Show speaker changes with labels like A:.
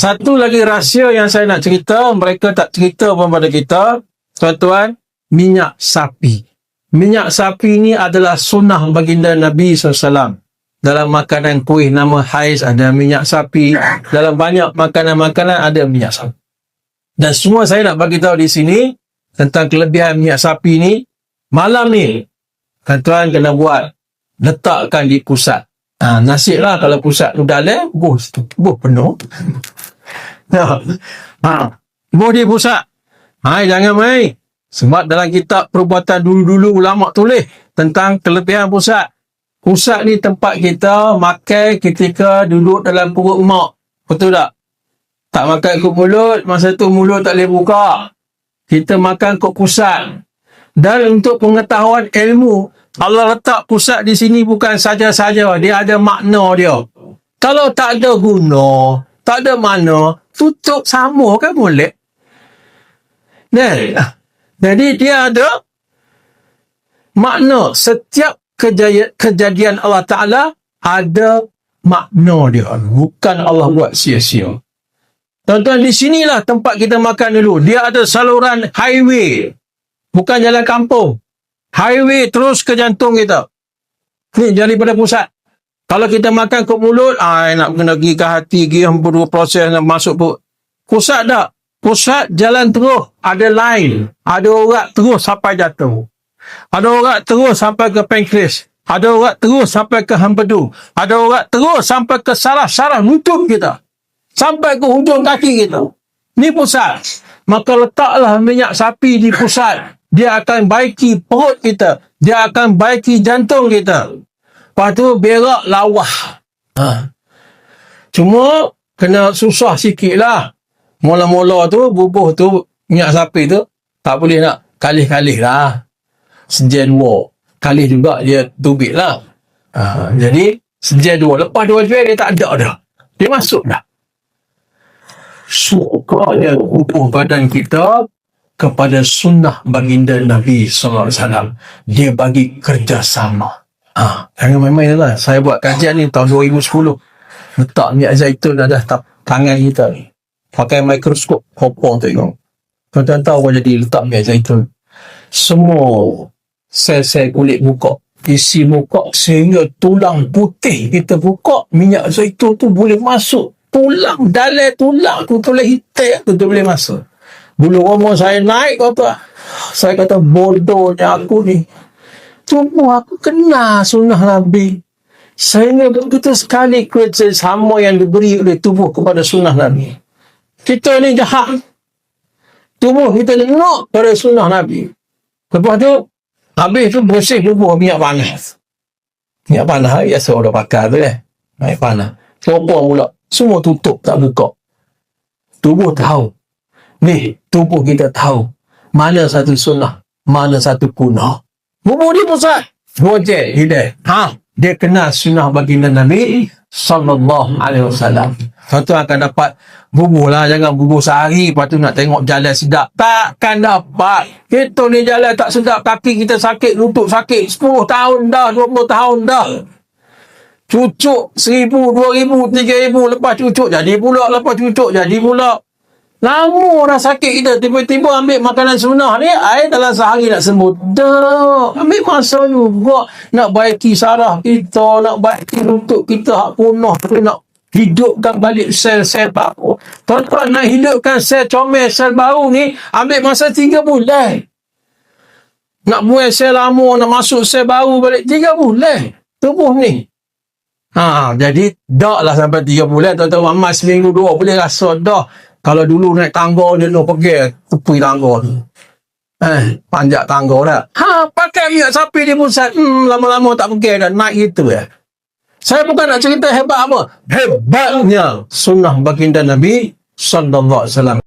A: Satu lagi rahsia yang saya nak cerita, mereka tak cerita pun pada kita, tuan-tuan, minyak sapi. Minyak sapi ni adalah sunnah baginda Nabi SAW. Dalam makanan kuih nama hais ada minyak sapi. Dalam banyak makanan-makanan ada minyak sapi. Dan semua saya nak bagi tahu di sini tentang kelebihan minyak sapi ni. Malam ni, tuan-tuan kena buat. Letakkan di pusat. Ha, nasib lah kalau pusat tu dalam, buh, buh penuh. Ha, ha, buh di pusat. Hai, jangan main. Sebab dalam kitab perbuatan dulu-dulu ulama tulis tentang kelebihan pusat. Pusat ni tempat kita makan ketika duduk dalam perut mak. Betul tak? Tak makan kut mulut, masa tu mulut tak boleh buka. Kita makan kut pusat. Dan untuk pengetahuan ilmu, Allah letak pusat di sini bukan saja-saja. Dia ada makna dia. Kalau tak ada guna, tak ada mana, tutup sama kan boleh? Nah, jadi dia ada makna. Setiap kejaya, kejadian Allah Ta'ala ada makna dia. Bukan Allah buat sia-sia. Tuan-tuan, di sinilah tempat kita makan dulu. Dia ada saluran highway. Bukan jalan kampung. Highway terus ke jantung kita. Ni daripada pusat. Kalau kita makan ke mulut, ah, nak kena pergi ke hati, pergi hempur proses nak masuk pun. Pusat tak? Pusat jalan terus. Ada line. Ada orang terus sampai jatuh. Ada orang terus sampai ke pankreas. Ada orang terus sampai ke hampedu. Ada orang terus sampai ke saraf-saraf lutut kita. Sampai ke hujung kaki kita. Ni pusat. Maka letaklah minyak sapi di pusat. Dia akan baiki perut kita. Dia akan baiki jantung kita. Lepas tu berak lawah. Ha. Cuma kena susah sikit lah. Mula-mula tu bubuh tu minyak sapi tu tak boleh nak kalih-kalih lah sejen dua. Kali juga dia tubik lah. Ha, jadi, sejen dua. Lepas dua jual, dia tak ada dah. Dia masuk dah. Sukanya hubung badan kita kepada sunnah baginda Nabi SAW. Dia bagi kerjasama. Ha, jangan main-main lah. Saya buat kajian ni tahun 2010. Letak minyak zaitun ada tak tangan kita ni. Pakai mikroskop, hopong tengok. Tuan-tuan tahu apa jadi letak minyak zaitun. Semua sel-sel kulit muka isi muka sehingga tulang putih kita buka minyak zaitun tu boleh masuk tulang dalam tulang tu tulang hitam tu, tu boleh masuk bulu rumah saya naik kata saya kata bodohnya aku ni cuma aku kenal sunnah Nabi sehingga begitu sekali kerjasama yang diberi oleh tubuh kepada sunnah Nabi kita ni jahat tubuh kita nak pada sunnah Nabi lepas tu Habis tu bersih bubuh minyak panas. Minyak panas biasa orang pakai tu eh. Minyak panas. Sopor pula. Semua tutup tak buka. Tubuh tahu. Ni, tubuh kita tahu. Mana satu sunnah. Mana satu kuno. Bubuh dia pusat. Gojek, hidayah. Ha? Dia kenal sunnah baginda Nabi sallallahu alaihi wasallam. Satu akan dapat bubuh lah. Jangan bubuh sehari. Lepas tu nak tengok jalan sedap. Takkan dapat. Kita ni jalan tak sedap. Kaki kita sakit. Lutut sakit. 10 tahun dah. 20 tahun dah. Cucuk seribu, dua ribu, tiga ribu. Lepas cucuk jadi pula. Lepas cucuk jadi pula. Lama dah sakit kita. Tiba-tiba ambil makanan sunnah ni. Air dalam sehari nak sembuh. Dah. Ambil masa juga. Nak baiki sarah kita. Nak baiki lutut kita. Hak punah. Nak hidupkan balik sel-sel baru. Tuan-tuan nak hidupkan sel comel, sel baru ni, ambil masa tiga bulan. Nak buat sel lama, nak masuk sel baru balik tiga bulan. Tubuh ni. Ha, jadi, dak lah sampai tiga bulan. Tuan-tuan, mamas seminggu dua boleh rasa dah. Kalau dulu naik tangga, dia nak pergi tepi tangga tu. Eh, panjat tangga dah. Ha, pakai minyak sapi di pusat. Hmm, lama-lama tak pergi dah. Naik itu ya. Saya bukan nak cerita hebat apa. Hebatnya sunnah baginda Nabi sallallahu alaihi wasallam.